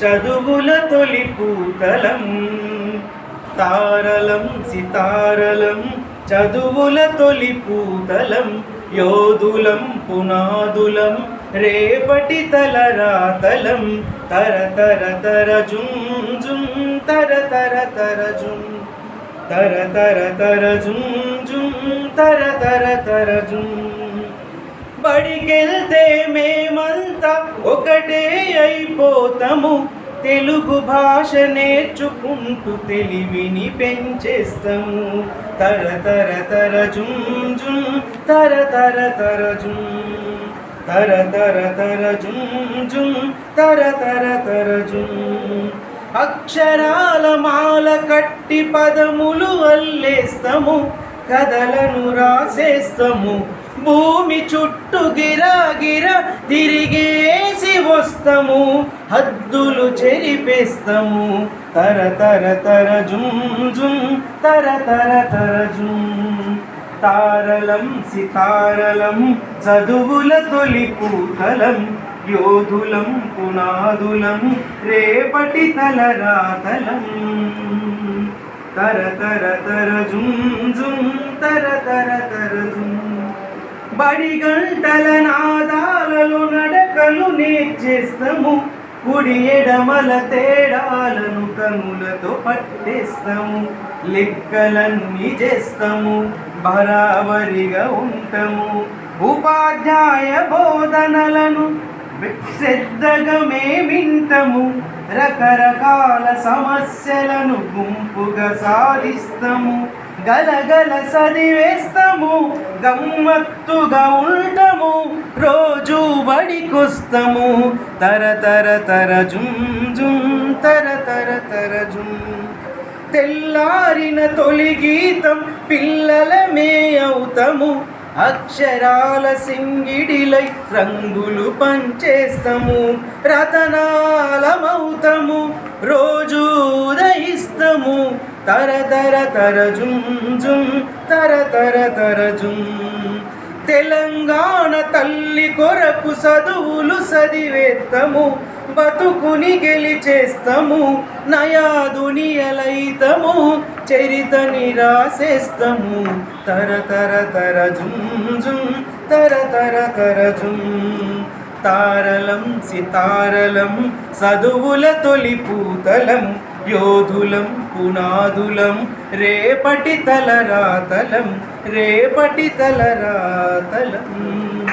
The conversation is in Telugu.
చదువుల తొలి పూతలం తారలం సితారలం చదువుల తొలి పూతలం యోధులం పునాదులం రేపటి తలరాతలం తర తర తర జుం జుం తర తర తర జుం తర తర తర జుం జుం తర తర తర జుం. బడికెళ్తే మేమంతా ఒకటే అయిపోతాము. తెలుగు భాష నేర్చుకుంటూ తెలివిని పెంచేస్తాము. తర తర తర జుం జుం తర తర తర జుం. తర తర తర జుం జుం తర తర తర జుం. అక్షరాల మాల కట్టి పదములు అల్లేస్తాము. కథలను రాసేస్తాము. భూమి చుట్టూ గిరాగిర తిరిగేసి వస్తాము. హద్దులు చెరిపేస్తాము. తర తర తర జుం జుం తర తర తర జుం. తారలం సితారలం చదువుల తొలి పూతలం యోధులం పునాదులం రేపటి తలరాతలం తర తర తర జుం జుం తర తర తర జుం. బడి గంటల నాదాలలో నడకలు నేర్చేస్తాము. కుడి ఎడమల తేడాలను కనులతో పట్టేస్తాము. లెక్కలన్నీ చేస్తాము. బరాబరిగా ఉంటాము. ఉపాధ్యాయ బోధనలను శ్రద్ధగా మేమింటము రకరకాల సమస్యలను గుంపుగా సాధిస్తాము. గలగల చదివేస్తాము గమ్మత్తుగా ఉంటాము రోజు బడికొస్తాము. తర తర తర జుం జుం తర తర తర జుం. తెల్లారిన తొలి గీతం పిల్లలమే అవుతాము అక్షరాల సింగిడిలై రంగులు పంచేస్తాము రతనాలమవుతాము రోజు ఉదయిస్తాము తర తర తర జుం జుం తర తర తర జుం. తెలంగాణ తల్లి కొరకు చదువులు చదివేత్తము బతుకుని గెలిచేస్తాము నయాదునియలైతము చరితని రాసేస్తాము తర తర తర జుం జుం తర తర తర జుం. తారలం సితారలం చదువుల తొలి పూతలం యోధులం పునాదులం రేపటి తలరాతలం రేపటి తలరాతలం.